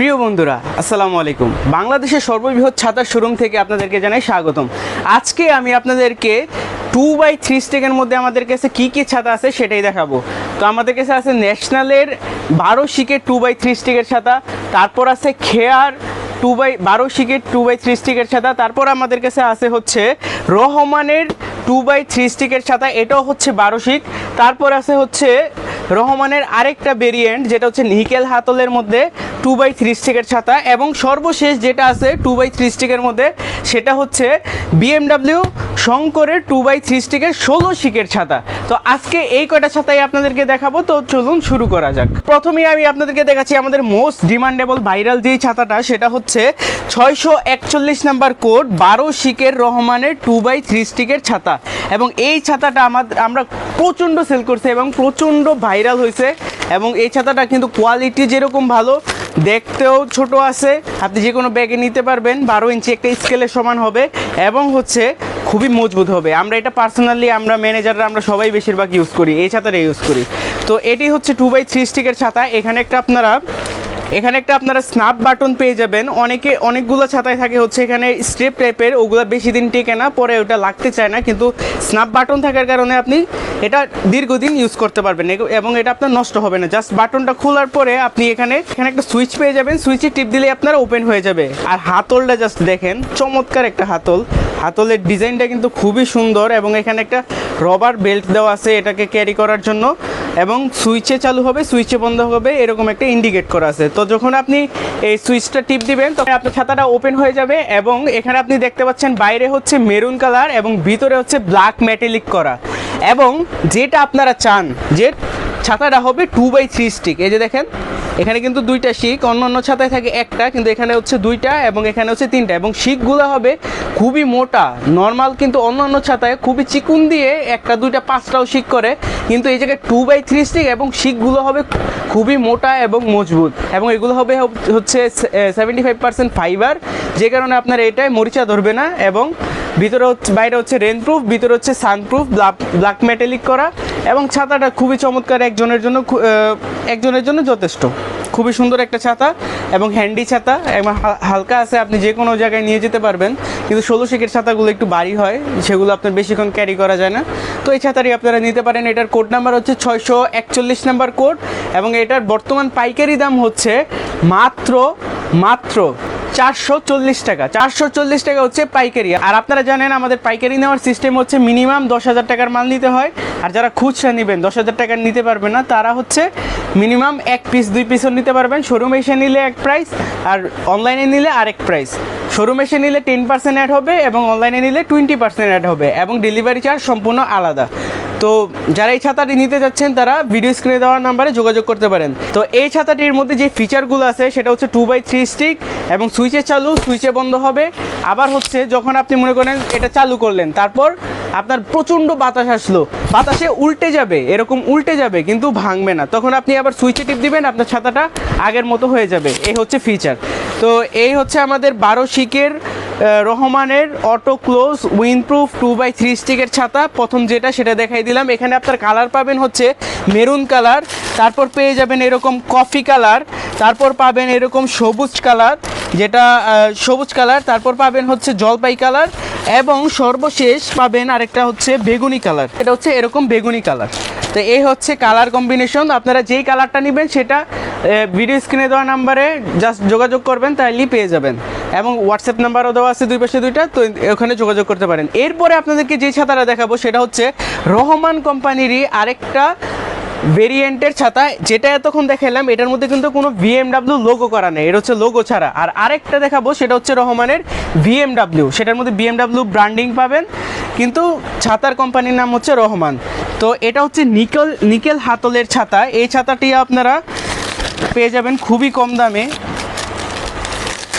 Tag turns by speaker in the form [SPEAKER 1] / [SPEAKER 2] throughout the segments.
[SPEAKER 1] প্রিয় বন্ধুরা, আসসালামু আলাইকুম। বাংলাদেশের সর্ববৃহৎ ছাতার শোরুম থেকে আপনাদেরকে জানাই স্বাগতম। আজকে আমি আপনাদেরকে টু বাই থ্রি স্টেকের মধ্যে আমাদের কাছে কী কী ছাতা আছে সেটাই দেখাবো। তো আমাদের কাছে আছে ন্যাশনালের বারো শিকের টু বাই থ্রি স্টিকের ছাতা, তারপর আছে খেয়ার টু বাই বারো শিকের টু বাই থ্রি স্টিকের ছাতা, তারপর আমাদের কাছে আছে হচ্ছে রহমানের টু বাই থ্রি স্টিকের ছাতা, এটাও হচ্ছে বারো শিক তারপর আছে হচ্ছে রহমানের আরেকটা ভেরিয়েন্ট যেটা হচ্ছে নিকেল হাতলের মধ্যে টু বাই থ্রি স্টিকের ছাতা এবং সর্বশেষ যেটা আছে টু বাই থ্রি স্টিকের মধ্যে, সেটা হচ্ছে বিএমডাব্লিউ শঙ্করের টু বাই থ্রি স্টিকের ষোলো শিকের ছাতা। তো আজকে এই কয়টা ছাতাই আপনাদেরকে দেখাবো, তো চলুন শুরু করা যাক। প্রথমেই আমি আপনাদেরকে দেখাচ্ছি আমাদের মোস্ট ডিমান্ডেবল ভাইরাল যেই ছাতাটা, সেটা হচ্ছে ছয়শো একচল্লিশ নাম্বার কোড বারো শিকের রহমানের টু বাই থ্রি স্টিকের ছাতা। এবং এই ছাতাটা আমাদের আমরা প্রচণ্ড সেল করছে এবং প্রচণ্ড ভাইরাল হয়েছে এবং এই ছাতাটা কিন্তু কোয়ালিটি যেরকম ভালো দেখতেও ছোট আছে। আপনি যে কোনো ব্যাগে নিতে পারবেন। বারো ইঞ্চি একটা স্কেলের সমান হবে এবং হচ্ছে খুবই মজবুত হবে। আমরা এটা পার্সোনালি আমরা ম্যানেজাররা আমরা সবাই বেশিরভাগ ইউজ করি, এই ছাতাটা ইউজ করি। তো এটি হচ্ছে টু বাই থ্রি স্টিকের ছাতা। এখানে একটা আপনারা এখানে একটা আপনারা স্ন্যাপ বাটন পেয়ে যাবেন। অনেকে অনেকগুলো ছাতায় থাকে, হচ্ছে এখানে স্ট্রেপ টাইপের ওগুলো বেশি দিন টেকে না, পরে ওটা লাগতে চায় না, কিন্তু স্ন্যাপ বাটন থাকার কারণে আপনি এটা দীর্ঘদিন ইউজ করতে পারবেন এবং এটা আপনার নষ্ট হবে না। জাস্ট বাটনটা খোলার পরে আপনি এখানে এখানে একটা সুইচ পেয়ে যাবেন সুইচে টিপ দিলে আপনার ওপেন হয়ে যাবে। আর হাতলটা জাস্ট দেখেন, চমৎকার একটা হাতল। হাতলের ডিজাইনটা কিন্তু খুবই সুন্দর, এবং এখানে একটা রবার বেল্ট দেওয়া আছে এটাকে ক্যারি করার জন্য, এবং সুইচে চালু হবে সুইচে বন্ধ হবে, এরকম একটা ইন্ডিকেট করা আছে। তো যখন আপনি এই সুইচটা টিপ দিবেন, তখন আপনার খাতাটা ওপেন হয়ে যাবে এবং এখানে আপনি দেখতে পাচ্ছেন বাইরে হচ্ছে মেরুন কালার এবং ভিতরে হচ্ছে ব্ল্যাক মেটেলিক করা। এবং যেটা আপনারা চান, যে ছাতাটা হবে টু বাই থ্রি স্টিক এই যে দেখেন, এখানে কিন্তু দুইটা শিক অন্য অন্য ছাতায় থাকে একটা, কিন্তু এখানে হচ্ছে দুইটা এবং এখানে হচ্ছে তিনটা। এবং শিকগুলো হবে খুবই মোটা নর্মাল কিন্তু অন্য অন্য ছাতায় খুবই চিকুন দিয়ে একটা, দুইটা, পাঁচটাও শিক করে। কিন্তু এই জায়গায় টু বাই থ্রি স্টিক এবং শিকগুলো হবে খুবই মোটা এবং মজবুত। এবং এগুলো হবে হচ্ছে সেভেন্টি ফাইভ পার্সেন্ট ফাইবার যে কারণে আপনার এটাই মরিচা ধরবে না এবং ভিতরে হচ্ছে, বাইরে হচ্ছে রেনপ্রুফ ভিতরে হচ্ছে সানপ্রুফ ব্ল্যাক মেটালিক করা। এবং ছাতাটা খুবই চমৎকার একজনের জন্য একজনের জন্য যথেষ্ট। খুবই সুন্দর একটা ছাতা এবং হ্যান্ডি ছাতা এবং হালকা আছে, আপনি যে কোনো জায়গায় নিয়ে যেতে পারবেন। কিন্তু ষোলো শিকের ছাতাগুলো একটু ভারী হয়, সেগুলো আপনার বেশিক্ষণ ক্যারি করা যায় না। তো এই ছাতাটি আপনারা নিতে পারেন, এটার কোড নাম্বার হচ্ছে ছয়শো একচল্লিশ নাম্বার কোড এবং এটার বর্তমান পাইকারি দাম হচ্ছে মাত্র মাত্র চারশো চল্লিশ টাকা। চারশো চল্লিশ টাকা হচ্ছে পাইকারি। আর আপনারা জানেন, আমাদের পাইকারি নেওয়ার সিস্টেম হচ্ছে মিনিমাম দশ হাজার টাকার মাল নিতে হয়। আর যারা খুচরা নেবেন, দশ হাজার টাকার নিতে পারবে না, তারা হচ্ছে মিনিমাম এক পিস দুই পিসও নিতে পারবেন। শোরুমে এসে নিলে এক প্রাইস আর অনলাইনে নিলে আরেক প্রাইস শোরুমে এসে নিলে টেন পার্সেন্ট অ্যাড হবে এবং অনলাইনে নিলে টোয়েন্টি পার্সেন্ট অ্যাড হবে এবং ডেলিভারি চার্জ সম্পূর্ণ আলাদা। তো যারা এই ছাতাটি নিতে যাচ্ছেন, তারা ভিডিও স্ক্রিনে দেওয়ার নাম্বারে যোগাযোগ করতে পারেন। তো এই ছাতাটির মধ্যে যে ফিচারগুলো আছে, সেটা হচ্ছে টু বাই থ্রি স্টিক এবং সুইচে চালু সুইচে বন্ধ হবে। আবার হচ্ছে, যখন আপনি মনে করেন এটা চালু করলেন, তারপর আপনার প্রচণ্ড বাতাস আসলো। বাতাসে উল্টে যাবে, এরকম উল্টে যাবে, কিন্তু ভাঙবে না। তখন আপনি আবার সুইচে টিপ দিবেন, আপনার ছাতাটা আগের মতো হয়ে যাবে। এই হচ্ছে ফিচার তো এই হচ্ছে আমাদের বারো শিকের রহমানের auto close windproof two by three স্টিকের ছাতা। প্রথম যেটা, সেটা দেখাই দিলাম। এখানে আপনার কালার পাবেন হচ্ছে মেরুন কালার, তারপর পেয়ে যাবেন এরকম কফি কালার, তারপর পাবেন এরকম সবুজ কালার, যেটা সবুজ কালার, তারপর পাবেন হচ্ছে জলপাই কালার, এবং সর্বশেষ পাবেন আরেকটা হচ্ছে বেগুনি কালার। এটা হচ্ছে এরকম বেগুনি কালার। তো এই হচ্ছে কালার কম্বিনেশন। আপনারা যেই কালারটা নেবেন, সেটা ভিডিও স্ক্রিনে দেওয়া নাম্বারে জাস্ট যোগাযোগ করবেন তাহলেই পেয়ে যাবেন। এবং হোয়াটসঅ্যাপ নাম্বারও দেওয়া আছে দুই পাশে দুইটা, তো ওখানে যোগাযোগ করতে পারেন। এরপরে আপনাদেরকে যে ছাতাটা দেখাবো, সেটা হচ্ছে রহমান কোম্পানিরই আরেকটা ভেরিয়েন্টের ছাতা, যেটা এতক্ষণ দেখালাম এটার মধ্যে কিন্তু কোনো বিএমডাব্লিউ লোগো করা নেই এটা হচ্ছে লোগো ছাড়া। আর আরেকটা দেখাবো, সেটা হচ্ছে রহমানের বিএমডাব্লিউ সেটার মধ্যে বিএমডাব্লিউ ব্র্যান্ডিং পাবেন, কিন্তু ছাতার কোম্পানির নাম হচ্ছে রহমান। তো এটা হচ্ছে নিকেল নিকেল হাতলের ছাতা, এই ছাতাটি আপনারা পেয়ে যাবেন খুবই কম দামে।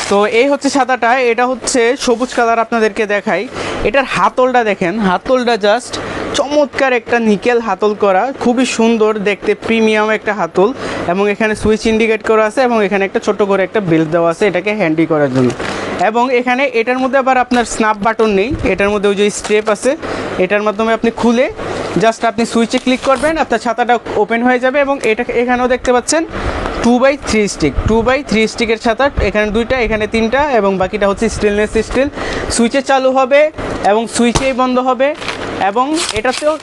[SPEAKER 1] তো এই হচ্ছে সাদাটা, এটা হচ্ছে সবুজ কালার আপনাদেরকে দেখাই। এটার হাতলটা দেখেন, হাতলটা জাস্ট চমৎকার একটা নিকেল হাতল করা, খুবই সুন্দর, দেখতে প্রিমিয়াম একটা হাতল। এবং এখানে সুইচ ইন্ডিকেট করা আছে এবং এখানে একটা ছোট করে একটা বেল্ট দেওয়া আছে এটাকে হ্যান্ডি করার জন্য। এবং এখানে এটার মধ্যে আবার আপনার স্ন্যাপ বাটন নেই, এটার মধ্যে ওই যে স্টেপ আছে, এটার মাধ্যমে আপনি খুলে জাস্ট আপনি সুইচে ক্লিক করবেন, আপনার ছাতাটা ওপেন হয়ে যাবে এবং এটা এখানেও দেখতে পাচ্ছেন two by three stick two by three স্টিকের ছাতা, এখানে দুইটা, এখানে তিনটা এবং বাকিটা হচ্ছে স্টেনলেস স্টিল সুইচে চালু হবে এবং সুইচেই বন্ধ হবে এবং এটাতেও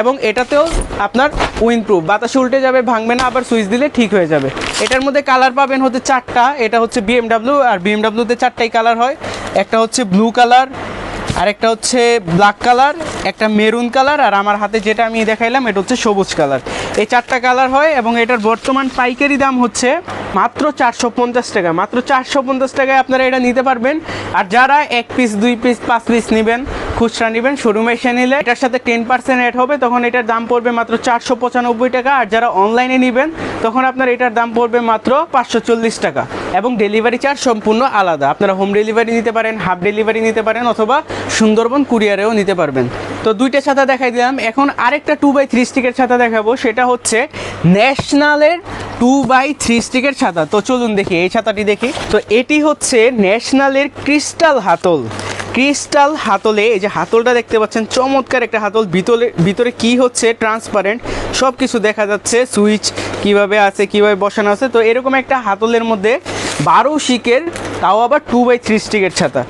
[SPEAKER 1] এবং এটাতেও আপনার উইন প্রুফ বাতাসে উল্টে যাবে, ভাঙবে না, আবার সুইচ দিলে ঠিক হয়ে যাবে। এটার মধ্যে কালার পাবেন হচ্ছে চারটা, এটা হচ্ছে বিএমডাব্লিউ আর বিএমডাব্লিউতে চারটাই কালার হয়। একটা হচ্ছে ব্লু কালার আরেকটা হচ্ছে ব্ল্যাক কালার একটা মেরুন কালার আর আমার হাতে যেটা আমি দেখাইলাম, এটা হচ্ছে সবুজ কালার এই চারটা কালার হয় এবং এটার বর্তমান পাইকারি দাম হচ্ছে মাত্র চারশো পঞ্চাশ টাকা। মাত্র চারশো পঞ্চাশ টাকায় আপনারা এটা নিতে পারবেন। আর যারা এক পিস দুই পিস পাঁচ পিস নেবেন, খুচরা নেবেন শোরুমে এসে নিলে এটার সাথে টেন পার্সেন্ট অ্যাড হবে, তখন এটার দাম পড়বে মাত্র চারশো পঁচানব্বই টাকা। আর যারা অনলাইনে নেবেন, তখন আপনার এটার দাম পড়বে মাত্র পাঁচশো চল্লিশ টাকা। এবং ডেলিভারি চার্জ সম্পূর্ণ আলাদা। আপনারা হোম ডেলিভারি নিতে পারেন হাফ ডেলিভারি নিতে পারেন অথবা সুন্দরবন কুরিয়ারেও নিতে পারবেন। তো দুইটা ছাতা দেখাই দিলাম। এখন আরেকটা টু বাই থ্রি স্টিকের ছাতা দেখাবো। সেটা হচ্ছে ন্যাশনালের টু বাই থ্রি স্টিকের ছাতা। তো চলুন দেখি, এই ছাতাটি দেখি। তো এটি হচ্ছে ন্যাশনালের ক্রিস্টাল হাতল। ক্রিস্টাল হাতলে, এই যে হাতলটা দেখতে পাচ্ছেন, চমৎকার একটা হাতল। ভিতরে ভিতরে কি হচ্ছে? ট্রান্সপারেন্ট সব কিছু দেখা যাচ্ছে। সুইচ কীভাবে আছে, কীভাবে বসানো আছে। তো এরকম একটা হাতলের মধ্যে বারো শিকের, তাও আবার টু বাই থ্রি স্টিকের ছাতা।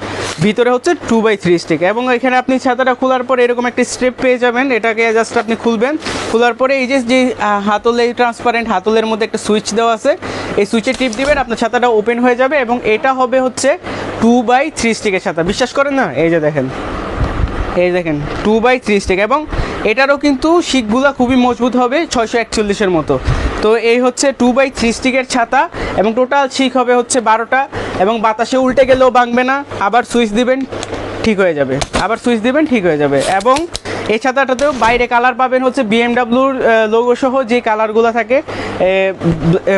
[SPEAKER 1] ভিতরে হচ্ছে টু বাই থ্রি স্টিক এবং এখানে আপনি ছাতাটা খোলার পরে এরকম একটা স্টেপ পেয়ে যাবেন। এটাকে জাস্ট আপনি খুলবেন। খোলার পরে এই যে যে হাতলে ট্রান্সপারেন্ট হাতলের মধ্যে একটা সুইচ দেওয়া আছে। এই সুইচে টিপ দিবেন, আপনার ছাতাটা ওপেন হয়ে যাবে এবং এটা হবে হচ্ছে টু বাই থ্রি স্টিকের ছাতা। বিশ্বাস করেন না? এই যে দেখেন। এই দেখেন টু বাই থ্রি স্টিক এবং এটারও কিন্তু শিকগুলো খুবই মজবুত হবে ছয়শো একচল্লিশের মতো। তো এই হচ্ছে টু বাই থ্রি স্টিকের ছাতা এবং টোটাল শিক হবে হচ্ছে বারোটা এবং বাতাসে উল্টে গেলেও ভাঙবে না, আবার সুইচ দিবেন, ঠিক হয়ে যাবে। আবার সুইচ দিবেন, ঠিক হয়ে যাবে। এবং এই ছাতাটাতেও বাইরে কালার পাবেন হচ্ছে বিএমডাব্লিউর লোগো সহ যে কালারগুলো থাকে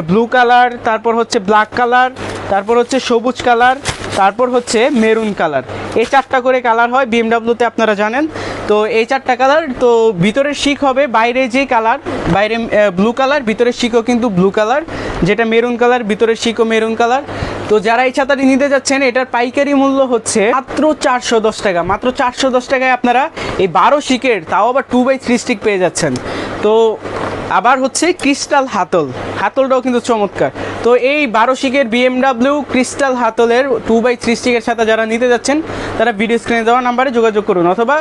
[SPEAKER 1] ব্লু কালার তারপর হচ্ছে ব্ল্যাক কালার তারপর হচ্ছে সবুজ কালার তারপর হচ্ছে মেরুন কালার এই চারটা করে কালার হয় বিএমডাব্লিউতে আপনারা জানেন। তো এই চারটা কালার তো ভিতরে শিক হবে, বাইরে যে কালার বাইরে ব্লু কালার ভিতরে শিকও কিন্তু ব্লু কালার যেটা মেরুন কালার ভিতরে শিকও মেরুন কালার তো যারা এই ছাতাটি নিতে যাচ্ছেন, এটার পাইকারি মূল্য হচ্ছে মাত্র চারশো দশ টাকা। মাত্র চারশো দশ টাকায় আপনারা এই বারো শিকের তাও আবার টু বাই থ্রি স্টিক পেয়ে যাচ্ছেন। তো আবার হচ্ছে ক্রিস্টাল হাতল। হাতলটাও কিন্তু চমৎকার। তো এই বারো শিকের বিএমডাব্লিউ ক্রিস্টাল হাতলের টু বাই থ্রি স্টিকের সাথে যারা নিতে যাচ্ছেন, তারা ভিডিও স্ক্রিনে দেওয়া নাম্বারে যোগাযোগ করুন। অথবা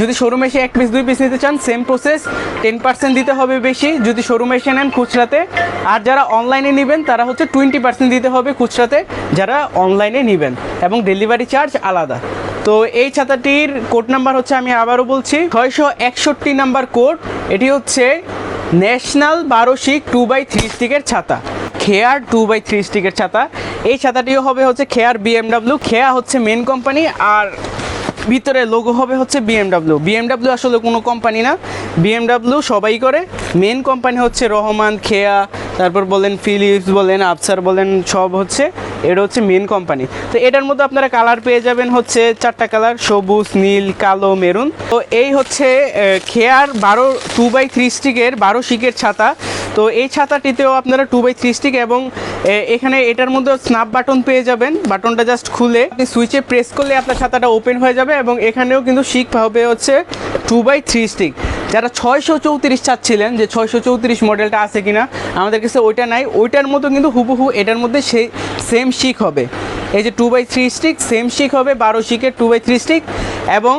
[SPEAKER 1] যদি শোরুমে এসে এক পিস দুই পিস নিতে চান সেম প্রসেস টেন পার্সেন্ট দিতে হবে বেশি। যদি শোরুমে এসে নেন খুচরাতে। আর যারা অনলাইনে নেবেন, তারা হচ্ছে টোয়েন্টি পার্সেন্ট দিতে হবে খুচরাতে, যারা অনলাইনে নেবেন। এবং ডেলিভারি চার্জ আলাদা। তো এই ছাতাটির কোড নাম্বার হচ্ছে আমি আবারও বলছি, ছয়শো একষট্টি নাম্বার কোড এটি হচ্ছে ন্যাশনাল বারোশিক টু বাই থ্রি স্টিকের ছাতা। খেয়ার টু বাই থ্রি স্টিকের ছাতা। এই ছাতাটিও হবে হচ্ছে খেয়ার বিএমডাব্লিউ খেয়া হচ্ছে মেন কোম্পানি আর ভিতরে লোগো হবে হচ্ছে বিএমডাব্লিউ বিএমডাব্লিউ আসলে কোনো কোম্পানি না। বিএমডাব্লিউ সবাই করে। মেন কোম্পানি হচ্ছে রহমান, খেয়া তারপর বলেন ফিলিপস বলেন আফসার বলেন, সব হচ্ছে এটা হচ্ছে মেন কোম্পানি তো এটার মধ্যে আপনারা কালার পেয়ে যাবেন হচ্ছে চারটা কালার সবুজ, নীল, কালো মেরুন তো এই হচ্ছে খেয়ার বারো টু বাই থ্রি স্টিকের বারো শিকের ছাতা। তো এই ছাতাটিতেও আপনারা টু বাই থ্রি স্টিক এবং এখানে এটার মধ্যে স্নাপ বাটন পেয়ে যাবেন। বাটনটা জাস্ট খুলে আপনি সুইচে প্রেস করলে আপনার ছাতাটা ওপেন হয়ে যাবে এবং এখানেও কিন্তু শিক হবে হচ্ছে টু বাই থ্রি স্টিক যারা ছয়শো চৌত্রিশ চাচ্ছিলেন যে ছয়শো চৌত্রিশ মডেলটা আছে কিনা, আমাদের কাছে ওইটা নাই। ওইটার মতো কিন্তু হুবহু এটার মধ্যে সেই সেম শিক হবে। এই যে two by three stick same শিক হবে, বারো শিকের টু বাই থ্রি স্টিক এবং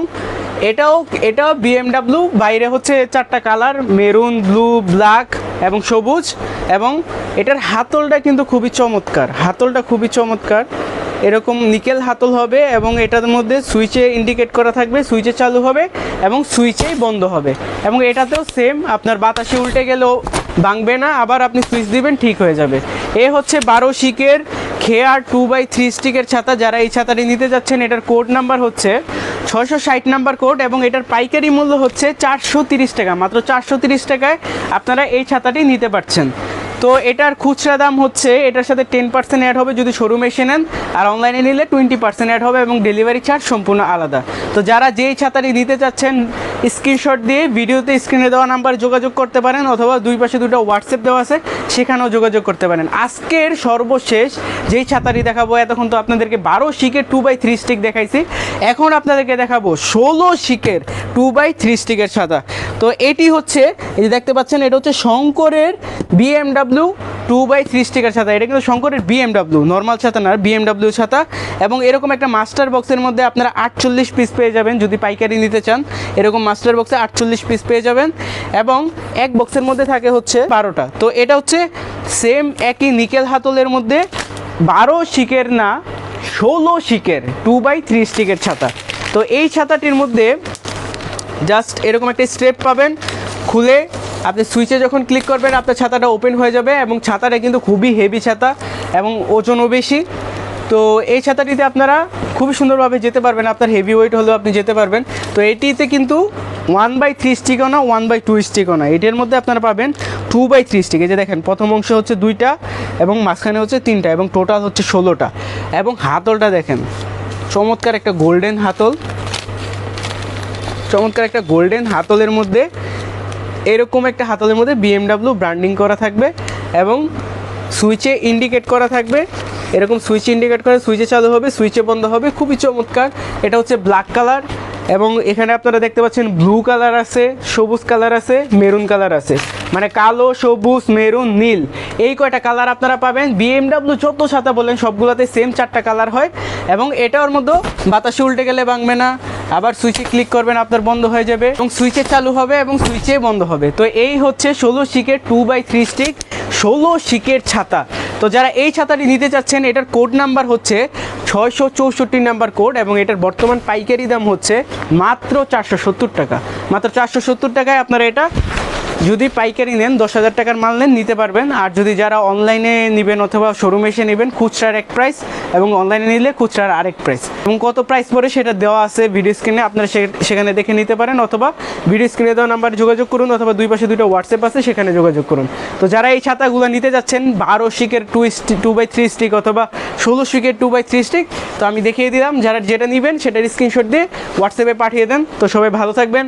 [SPEAKER 1] এটাও এটাও বিএমডাব্লিউ বাইরে হচ্ছে চারটা কালার মেরুন ব্লু ব্ল্যাক এবং সবুজ, এবং এটার হাতলটা কিন্তু খুবই চমৎকার। হাতলটা খুবই চমৎকার। এরকম নিকেল হাতল হবে এবং এটার মধ্যে সুইচে ইন্ডিকেট করা থাকবে, সুইচে চালু হবে এবং সুইচেই বন্ধ হবে। এবং এটাতেও সেম আপনার বাতাসে উল্টে গেলেও ভাঙবে না, আবার আপনি সুইচ দিবেন, ঠিক হয়ে যাবে। এ হচ্ছে বারো শিকের খেয়ার টু বাই থ্রি স্টিকের ছাতা। যারা এই ছাতাটি নিতে যাচ্ছেন, এটার কোড নাম্বার হচ্ছে ছয়শো ষাট নাম্বার কোড এবং এটার পাইকারি মূল্য হচ্ছে চারশো টাকা। মাত্র চারশো টাকায় আপনারা এই ছাতাটি নিতে পারছেন। তো এটার খুচরা দাম হচ্ছে, এটার সাথে টেন পার্সেন্ট অ্যাড হবে যদি শোরুমে এসে নেন, আর অনলাইনে নিলে টোয়েন্টি পার্সেন্ট অ্যাড হবে এবং ডেলিভারি চার্জ সম্পূর্ণ আলাদা। তো যারা যেই ছাতাটি নিতে চাচ্ছেন স্ক্রিনশট দিয়ে ভিডিওতে স্ক্রিনে দেওয়া নাম্বার যোগাযোগ করতে পারেন অথবা দুই পাশে দুটো হোয়াটসঅ্যাপ দেওয়া আছে, সেখানেও যোগাযোগ করতে পারেন। আজকের সর্বশেষ যেই ছাতাটি দেখাবো, এতক্ষণ তো আপনাদেরকে বারো শিকের টু বাই থ্রি স্টিক দেখাইছি। এখন আপনাদেরকে দেখাবো ষোলো শিকের টু বাই থ্রি স্টিকের ছাতা। তো এটি হচ্ছে, এই যে দেখতে পাচ্ছেন, এটা হচ্ছে শঙ্করের BMW two by three sticker ছাতা। এটা কিন্তু শঙ্করের বিএমডাব্লিউ নর্মাল ছাতা না বিএমডাব্লিউ ছাতা। এবং এরকম একটা মাস্টার বক্সের মধ্যে আপনারা আটচল্লিশ পিস পেয়ে যাবেন যদি পাইকারি নিতে চান। এরকম মাস্টার বক্সে আটচল্লিশ পিস পেয়ে যাবেন। এবং এক বক্সের মধ্যে থাকে হচ্ছে বারোটা। তো এটা হচ্ছে সেম একই নিকেল হাতলের মধ্যে বারো শিকের না, ষোলো শিকের টু বাই থ্রি স্টিকের ছাতা। তো এই ছাতাটির মধ্যে জাস্ট এরকম একটা স্টেপ পাবেন। খুলে আপনি সুইচে যখন ক্লিক করবেন, আপনার ছাতাটা ওপেন হয়ে যাবে এবং ছাতাটা কিন্তু খুবই হেভি ছাতা এবং ওজনও বেশি। তো এই ছাতাটিতে আপনারা খুবই সুন্দরভাবে যেতে পারবেন। আপনার হেভি ওয়েট হলেও আপনি যেতে পারবেন। তো এটিতে কিন্তু ওয়ান বাই থ্রি স্টিকও ওয়ান বাই টু স্টিকও না এটির মধ্যে আপনারা পাবেন টু বাই থ্রি স্টিক এই যে দেখেন, প্রথম অংশ হচ্ছে দুইটা এবং মাঝখানে হচ্ছে তিনটা এবং টোটাল হচ্ছে ষোলোটা। এবং হাতলটা দেখেন, চমৎকার একটা গোল্ডেন হাতল। চমৎকার একটা গোল্ডেন হাতলের মধ্যে এরকম একটা হাতলের মধ্যে বিএমডাব্লিউ ব্র্যান্ডিং করা থাকবে এবং সুইচে ইন্ডিকেট করা থাকবে। এরকম সুইচ ইন্ডিকেট করে সুইচে চালু হবে, সুইচে বন্ধ হবে। খুবই চমৎকার। এটা হচ্ছে ব্ল্যাক কালার এবং এখানে আপনারা দেখতে পাচ্ছেন ব্লু কালার আছে, সবুজ কালার আছে মেরুন কালার আছে। মানে কালো, সবুজ মেরুন নীল। এই কয়টা কালার আপনারা পাবেন? বিএমডাব্লিউ যত ছাতা বলেন, সবগুলোতে সেম চারটা কালার হয়। এবং এটার মধ্যে বাতাসে উল্টে গেলে ভাঙবে না। আবার সুইচে ক্লিক করবেন, আপনার বন্ধ হয়ে যাবে। এবং সুইচে চালু হবে এবং সুইচে বন্ধ হবে। তো এই হচ্ছে ষোলো শিকের টু বাই থ্রি স্টিক ষোলো শিকের ছাতা। তো যারা এই ছাতাটি নিতে চাচ্ছেন, এটার কোড নাম্বার হচ্ছে ছয়শো চৌষট্টি নাম্বার কোড এবং এটার বর্তমান পাইকারি দাম হচ্ছে মাত্র চারশো সত্তর টাকা। মাত্র চারশো সত্তর টাকায় আপনারা এটা যদি পাইকারি নেন, দশ হাজার টাকার মাল নেন, নিতে পারবেন। আর যদি যারা অনলাইনে নেবেন অথবা শোরুমে এসে নেবেন, খুচরার এক প্রাইস এবং অনলাইনে নিলে খুচরার আরেক প্রাইস এবং কত প্রাইস পড়ে সেটা দেওয়া আছে ভিডিও স্ক্রিনে আপনারা সেখানে দেখে নিতে পারেন অথবা ভিডিও স্ক্রিনে দেওয়া নাম্বারে যোগাযোগ করুন অথবা দুই পাশে দুটো হোয়াটসঅ্যাপ আছে, সেখানে যোগাযোগ করুন। তো যারা এই ছাতাগুলো নিতে যাচ্ছেন, বারো শিকের two two by three stick অথবা ষোলো শিকের টু বাই থ্রি স্টিক তো আমি দেখিয়ে দিলাম, যারা যেটা নেবেন, সেটার স্ক্রিনশট দিয়ে হোয়াটসঅ্যাপে পাঠিয়ে দেন। তো সবাই ভালো থাকবেন।